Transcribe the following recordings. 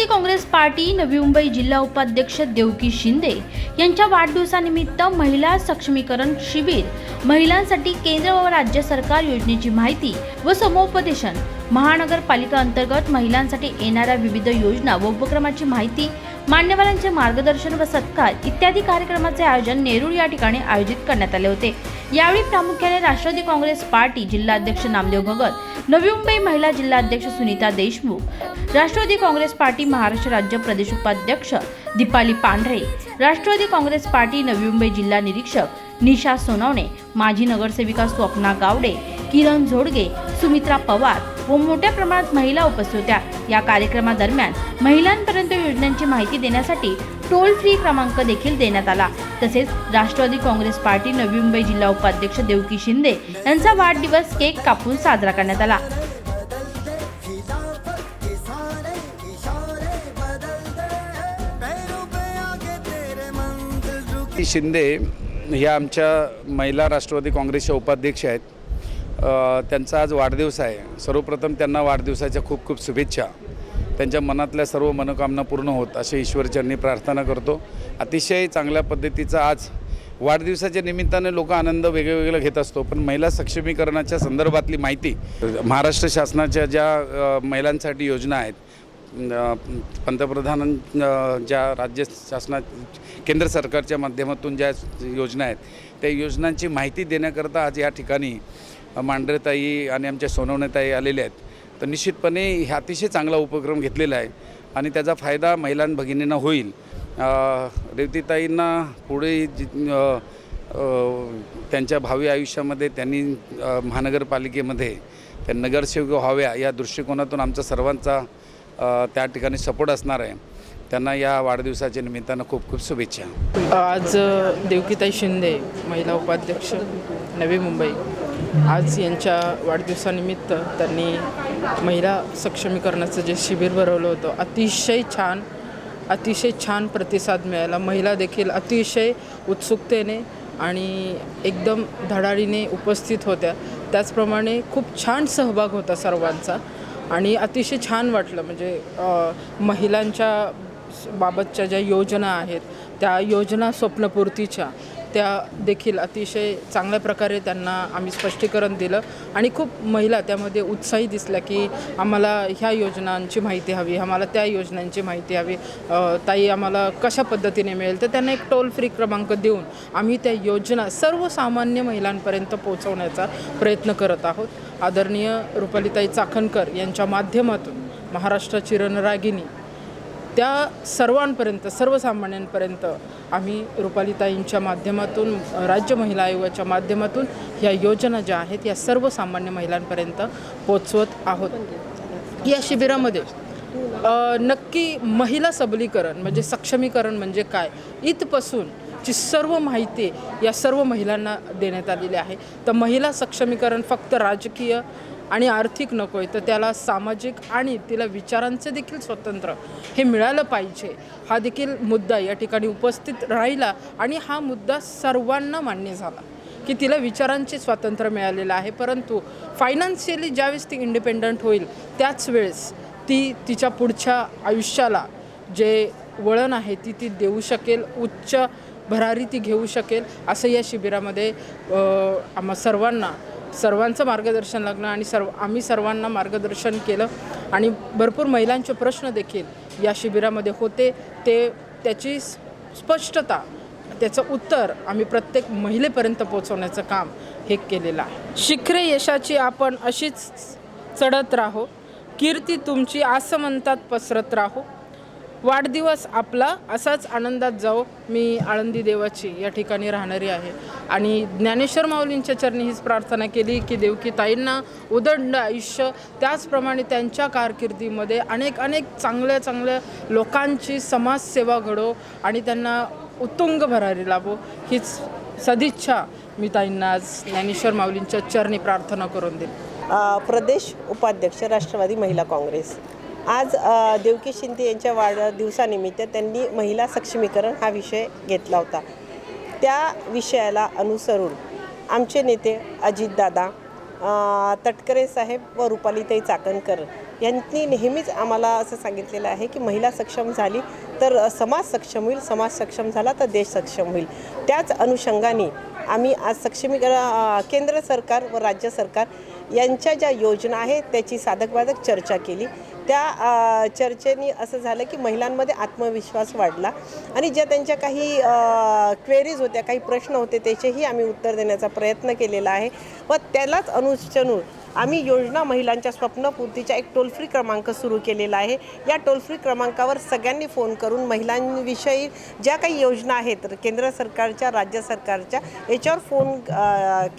Rashtrawadi Congress party Navi Mumbai जिल्हा उपाध्यक्ष देवकी शिंदे यांच्या वाढदिवसानिमित्त महिला सक्षमीकरण शिबिर. महिलांसाठी केंद्र व राज्य सरकार योजनेची माहिती व समुपदेशन. महानगरपालिका अंतर्गत महिलांसाठी येणाऱ्या विविध योजना व उपक्रमाची माहिती मान्यवरांचे मार्गदर्शन व सत्कार इत्यादी कार्यक्रमाचे आयोजन नेरूळ या ठिकाणी आयोजित करण्यात आले होते. यावेळी प्रामुख्याने राष्ट्रवादी काँग्रेस पार्टी जिल्हाध्यक्ष नामदेव भगत नवी मुंबई महिला जिल्हाध्यक्ष सुनीता देशमुख राष्ट्रवादी काँग्रेस पार्टी महाराष्ट्र राज्य प्रदेश उपाध्यक्ष दीपाली पांढरे राष्ट्रवादी काँग्रेस पार्टी नवी मुंबई जिल्हा निरीक्षक निशा सोनवणे माजी नगरसेविका स्वप्ना गावडे किरण झोडगे सुमित्रा पवार व मोठ्या प्रमाणात महिला उपस्थित होत्या. या कार्यक्रमादरम्यान महिलांपर्यंत योजनांची माहिती देण्यासाठी टोल फ्री क्रमांक देखील देण्यात आला. तसेच राष्ट्रवादी काँग्रेस पार्टी नवी मुंबई जिल्हा उपाध्यक्ष देवकी शिंदे यांचा वाढदिवस केक कापून साजरा करण्यात आला. ती शिंदे ह्या आमच्या महिला राष्ट्रवादी काँग्रेसच्या उपाध्यक्ष आहेत. त्यांचा आज वाढदिवस आहे. सर्वप्रथम त्यांना वाढदिवसाच्या खूप खूप शुभेच्छा. त्यांच्या मनातल्या सर्व मनोकामना पूर्ण होत असे ईश्वरचरणी प्रार्थना करतो. अतिशय चांगल्या पद्धतीचा आज वाढदिवसाच्या निमित्ताने लोक आनंद वेगवेगळं घेत असतो. पण महिला सक्षमीकरणाच्या संदर्भातली माहिती महाराष्ट्र शासनाच्या ज्या महिलांसाठी योजना आहेत पंतप्रधान ज्या राज्य शासना केंद्र सरकारच्या माध्यमातून ज्या योजना आहेत त्या योजनांची माहिती देण्याकरता आज या ठिकाणी मांढरेताई आणि आमच्या सोनवणेताई आलेल्या आहेत. तर निश्चितपणे हे अतिशय चांगला उपक्रम घेतलेला आहे आणि त्याचा फायदा महिलां भगिनींना होईल. रेवतीताईंना पुढे त्यांच्या भावी आयुष्यामध्ये त्यांनी महानगरपालिकेमध्ये त्या नगरसेवक व्हाव्या या दृष्टिकोनातून आमचा सर्वांचा त्या ठिकाणी सपोर्ट असणार आहे. त्यांना या वाढदिवसाच्या निमित्तानं खूप खूप शुभेच्छा. आज देवकीताई शिंदे महिला उपाध्यक्ष नवी मुंबई. आज यांच्या वाढदिवसानिमित्त त्यांनी महिला सक्षमीकरणाचं जे शिबिर भरवलं होतं अतिशय छान अतिशय छान प्रतिसाद मिळाला. महिला देखील अतिशय उत्सुकतेने आणि एकदम धडाडीने उपस्थित होत्या. त्याचप्रमाणे खूप छान सहभाग होता सर्वांचा आणि अतिशय छान वाटलं. म्हणजे महिलांच्या बाबतच्या ज्या योजना आहेत त्या योजना स्वप्नपूर्तीच्या त्या देखील अतिशय चांगल्या प्रकारे त्यांना आम्ही स्पष्टीकरण दिलं. आणि खूप महिला त्यामध्ये उत्साही दिसल्या की आम्हाला ह्या योजनांची माहिती हवी आम्हाला त्या योजनांची माहिती हवी. ताई आम्हाला कशा पद्धतीने मिळेल? तर त्यांना एक टोल फ्री क्रमांक देऊन आम्ही त्या योजना सर्वसामान्य महिलांपर्यंत पोहोचवण्याचा प्रयत्न करत आहोत. आदरणीय रुपालीताई चाखणकर यांच्या माध्यमातून महाराष्ट्राची रणरागिणी त्या सर्वांपर्यंत सर्वसामान्यांपर्यंत आम्ही रुपालीताईंच्या माध्यमातून राज्य महिला आयोगाच्या माध्यमातून ह्या योजना ज्या आहेत या सर्वसामान्य महिलांपर्यंत पोचवत आहोत. या शिबिरामध्ये नक्की महिला सबलीकरण म्हणजे सक्षमीकरण म्हणजे काय? इथपासून ची सर्व माहिती या सर्व महिलांना देण्यात आलेली आहे. तर महिला सक्षमीकरण फक्त राजकीय आणि आर्थिक नको आहे तर त्याला सामाजिक आणि तिला विचारांचं देखील स्वतंत्र हे मिळालं पाहिजे. हा देखील मुद्दा या ठिकाणी उपस्थित राहिला आणि हा मुद्दा सर्वांना मान्य झाला की तिला विचारांचे स्वातंत्र्य मिळालेलं आहे. परंतु फायनान्शियली ज्यावेळेस ती इंडिपेंडंट होईल त्याच वेळेस ती तिच्या पुढच्या आयुष्याला जे वळण आहे ती ती देऊ शकेल उच्च भरारी ती घेऊ शकेल असं या शिबिरामध्ये आम्हा सर्वांना सर्वांचं मार्गदर्शन लागलं आणि सर्व आम्ही सर्वांना मार्गदर्शन केलं आणि भरपूर महिलांचे प्रश्न देखील या शिबिरामध्ये होते. ते त्याची स्पष्टता त्याचं उत्तर आम्ही प्रत्येक महिलेपर्यंत पोहोचवण्याचं काम हे केलेलं आहे. शिखरे यशाची आपण अशीच चढत राहो. कीर्ती तुमची आसमंतात पसरत राहो. वाढदिवस आपला असाच आनंदात जाओ मी आळंदी देवाची या ठिकाणी राहणारी आहे. आणि ज्ञानेश्वर माऊलींच्या चरणी हीच प्रार्थना केली की देवकी ताईंना उदंड आयुष्य त्याचप्रमाणे त्यांच्या कारकिर्दीमध्ये अनेक अनेक चांगल्या चांगल्या लोकांची समाजसेवा घडो आणि त्यांना उत्तुंग भरारी लाभो. हीच सदिच्छा मी ताईंना आज ज्ञानेश्वर माऊलींच्या चरणी प्रार्थना करून देईन. प्रदेश उपाध्यक्ष राष्ट्रवादी महिला काँग्रेस. आज देवकी शिंदे यांच्या वाढदिवसानिमित्त त्यांनी महिला सक्षमीकरण हा विषय घेतला होता. त्या विषयाला अनुसरून आमचे नेते अजितदादा तटकरे साहेब व रुपालीताई चाकणकर यांनी नेहमीच आम्हाला असं सांगितलेलं आहे की महिला सक्षम झाली तर समाज सक्षम होईल समाज सक्षम झाला तर देश सक्षम होईल. त्याच अनुषंगाने आम्ही आज सक्षमीकरण केंद्र सरकार व राज्य सरकार यांच्या ज्या योजना आहेत त्याची साधकबाधक चर्चा केली. त्या चर्चेनी चर्चेने असं झालं की महिलांमध्ये आत्मविश्वास वाढला आणि ज्या त्यांच्या काही क्वेरीज होत्या काही प्रश्न होते त्याचेही आम्ही उत्तर देण्याचा प्रयत्न केलेला आहे व त्यालाच अनुसरून आम्ही योजना महिलांच्या स्वप्नपूर्तीचा एक टोल फ्री क्रमांक सुरू केलेला आहे. या टोल फ्री क्रमांकावर सगळ्यांनी फोन करून महिलांविषयी ज्या काही योजना आहेत केंद्र सरकारच्या राज्य सरकारच्या याच्यावर फोन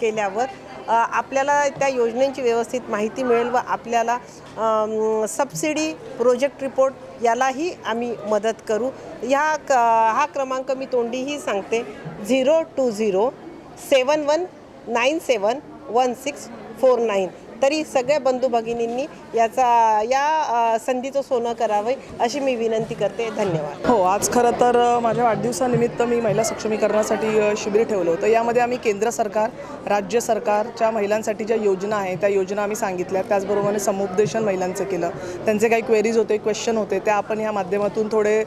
केल्यावर आपल्याला त्या योजनेची व्यवस्थित माहिती मिळेल व आपल्याला सी सबसिडी प्रोजेक्ट रिपोर्ट यालाही आम्ही मदत करू. ह्या क हा क्रमांक मी तोंडीही सांगते. Zero two zero seven one nine seven one six four nine. तरी सगळ्या बंधू भगिनींनी याचा या संधीचं सोनं करावे अशी मी विनंती करते. धन्यवाद. हो आज खरं तर माझ्या वाढदिवसानिमित्त मी महिला सक्षमीकरणासाठी शिबिर ठेवलं होतं. यामध्ये आम्ही केंद्र सरकार राज्य सरकारच्या महिलांसाठी ज्या योजना आहे त्या योजना आम्ही सांगितल्या. त्याचबरोबर समुपदेशन महिलांचं केलं. त्यांचे काही क्वेरीज होते क्वेश्चन होते. त्या आपण ह्या माध्यमातून थोडे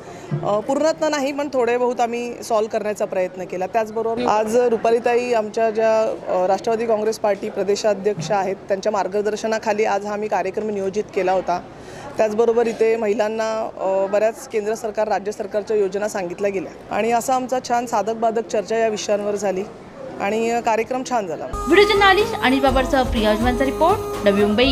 अ, पूर्णत्व नाही पण थोडे बहुत आम्ही सॉल्व करण्याचा प्रयत्न केला. त्याचबरोबर आज रुपालीताई आमच्या ज्या राष्ट्रवादी काँग्रेस पार्टी प्रदेशाध्यक्ष आहेत त्यांच्या मार्गदर्शनाखाली आज हा आम्ही कार्यक्रम नियोजित केला होता. त्याचबरोबर इथे महिलांना बऱ्याच केंद्र सरकार राज्य सरकारच्या योजना सांगितल्या गेल्या. आणि असा आमचा छान साधक बाधक चर्चा या विषयांवर झाली आणि कार्यक्रम छान झाला. व्हिडिओ जर्नालिस्ट अनिल बाबरचा प्रिया रिपोर्ट नवी मुंबई.